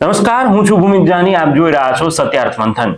નમસ્કાર, હું છું ભૂમિક જાની, આપ જોઈ રહ્યા છો સત્યાર્થ મંથન.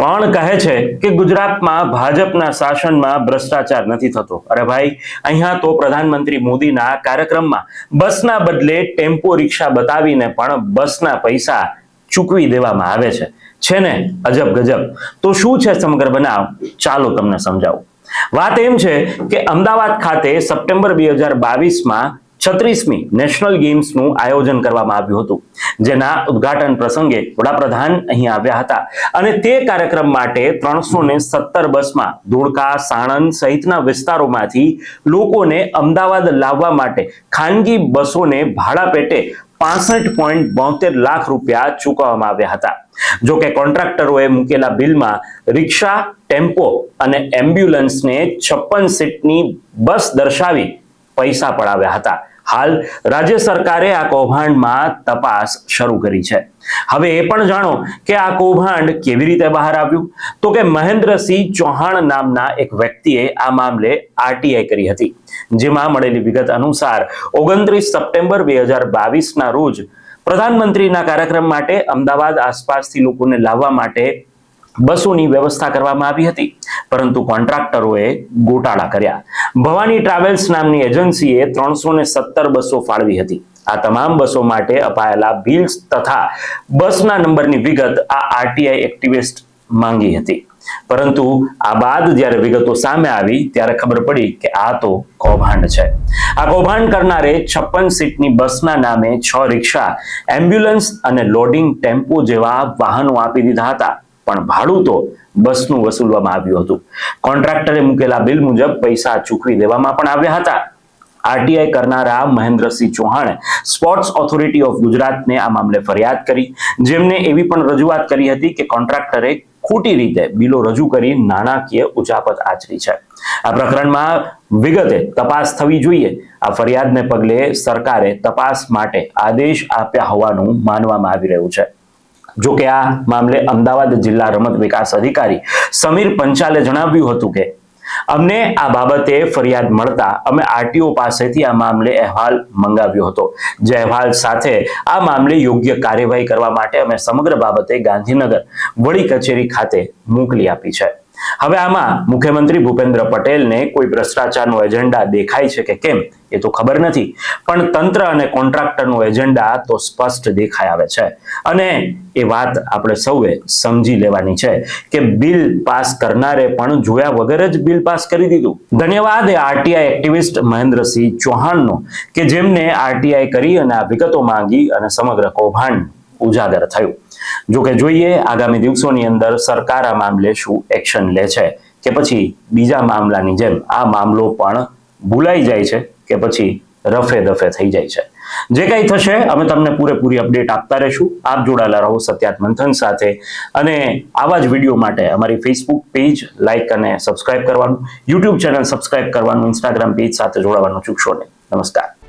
કોણ કહે છે કે ગુજરાતમાં ભાજપના શાસનમાં ભ્રષ્ટાચાર નથી થતો? અરે ભાઈ, અહીંયા તો પ્રધાનમંત્રી મોદીના કાર્યક્રમમાં બસના બદલે ટેમ્પો રિક્ષા બતાવીને પણ બસના પૈસા ચૂકવી દેવામાં આવે છે. છે ને? અજબ ગજબ. તો શું છે સમગ્ર બનાવ? ચાલો તમને સમજાવું. વાત એમ છે કે અમદાવાદ ખાતે સપ્ટેમ્બર બે હજાર બાવીસમાં છત્રીસમી નેશનલ ગેમ્સનું આયોજન કરવામાં આવ્યું હતું, જેના ઉદઘાટન પ્રસંગે વડાપ્રધાન અહીં આવ્યા હતા. અને તે કાર્યક્રમ માટે ત્રણસો ને સત્તર બસમાં ધોળકા, સાણંદ સહિતના વિસ્તારોમાંથી લોકોને અમદાવાદ લાવવા માટે ખાનગી બસોને ભાડા પેટે પાસઠ પોઈન્ટ બોતેર લાખ રૂપિયા ચૂકવવામાં આવ્યા હતા. જો કે કોન્ટ્રાક્ટરોએ મૂકેલા બિલમાં રિક્ષા, ટેમ્પો અને એમ્બ્યુલન્સને છપ્પન સીટની બસ દર્શાવી પૈસા પડાવ્યા હતા. હાલ રાજ્ય સરકારે આ કૌભાંડમાં તપાસ શરૂ કરી છે. હવે એ પણ જાણો કે આ કૌભાંડ કેવી રીતે બહાર આવ્યું? તો કે મહેન્દ્રસિંહ ચૌહાણ નામના એક વ્યક્તિએ આ મામલે આરટીઆઈ કરી હતી, જેમાં મળેલી વિગત અનુસાર ઓગણત્રીસ સપ્ટેમ્બર બે હજાર બાવીસના રોજ પ્રધાનમંત્રીના કાર્યક્રમ માટે અમદાવાદ આસપાસથી લોકોને લાવવા માટે બસોની વ્યવસ્થા કરવામાં આવી હતી, પરંતુ કોન્ટ્રાક્ટરોએ ગોટાળા કર્યા. ભવાની ટ્રાવેલ્સ નામની એજન્સીએ ત્રણસો ને સત્તર બસો ફાળવી હતી. આ તમામ બસો માટે અપાયેલા બિલ્સ તથા બસના નંબરની વિગત આ આરટીઆઈ એક્ટિવિસ્ટ માંગી હતી. પરંતુ આ બાદ જ્યારે વિગતો સામે આવી, ત્યારે ખબર પડી કે આ તો કૌભાંડ છે. આ કૌભાંડ કરનારે છપ્પન સીટની બસના નામે છ રિક્ષા, એમ્બ્યુલન્સ અને લોડિંગ ટેમ્પો જેવા વાહનો આપી દીધા હતા. પણ ભાડું તો બસનું વસૂલવામાં આવ્યું હતું. કોન્ટ્રાક્ટરે મૂકેલા બિલ મુજબ પૈસા ચૂકવી દેવામાં પણ આવ્યા હતા. આરટીઆઈ કરનારા મહેન્દ્રસિંહ ચૌહાણે સ્પોર્ટ્સ ઓથોરિટી ઓફ ગુજરાતને આ મામલે ફરિયાદ કરી, જેમને એવી પણ રજૂઆત કરી હતી કે કોન્ટ્રાક્ટરે ખોટી રીતે બિલો રજૂ કરી નાણાકીય ઉચાપત આચરી છે. આ પ્રકરણમાં વિગતે તપાસ થવી જોઈએ. આ ફરિયાદને પગલે સરકારે તપાસ માટે આદેશ આપ્યા હોવાનું માનવામાં આવી રહ્યું છે. જો કે આ મામલે અમદાવાદ જિલ્લા રમત વિકાસ અધિકારી સમીર પંચાલે જણાવ્યું હતું કે, અમને આ બાબતે ફરિયાદ મળતા અમે આરટીઓ પાસેથી આ મામલે અહેવાલ મંગાવ્યો હતો. જે અહેવાલ સાથે આ મામલે યોગ્ય કાર્યવાહી કરવા માટે અમે સમગ્ર બાબતે ગાંધીનગર વડી કચેરી ખાતે મોકલી આપી છે. હવે આમાં મુખ્યમંત્રી ભૂપેન્દ્ર પટેલને કોઈ ભ્રષ્ટાચારનો એજન્ડા દેખાય છે કે કેમ, એ તો ખબર નથી. પણ તંત્ર અને કોન્ટ્રાક્ટરનો એજન્ડા તો સ્પષ્ટ દેખાઈ આવે છે. અને એ વાત આપણે સૌએ સમજી લેવાની છે કે બિલ પાસ કરનારે પણ જોયા વગર જ બિલ પાસ કરી દીધું. ધન્યવાદ એ આરટીઆઈ એક્ટિવિસ્ટ મહેન્દ્રસિંહ ચૌહાણનો, કે જેમને આરટીઆઈ કરી અને આ વિગતો માંગી અને સમગ્ર કૌભાંડ ઉજાગર થયું. જો કે જોઈએ, આગામી દિવસોની અંદર સરકાર આ મામલે શું એક્શન લે છે કે પછી બીજા મામલાની જેમ આ મામલો પણ ભૂલાઈ જાય છે કે પછી રફે દફે થઈ જાય છે. જે કંઈ થશે, અમે તમને પૂરેપૂરી અપડેટ આપતા રહીશું. આપ જોડાયેલા રહો સત્યાત મંથન સાથે. અને આવા જ વીડિયો માટે અમારી ફેસબુક પેજ લાઇક અને સબસ્ક્રાઇબ કરવાનું યુટ્યુબ ચેનલ સબસ્ક્રાઇબ કરવાનું ઇન્સ્ટાગ્રામ પેજ સાથે જોડાવાનું ચૂકશો નહીં. નમસ્કાર.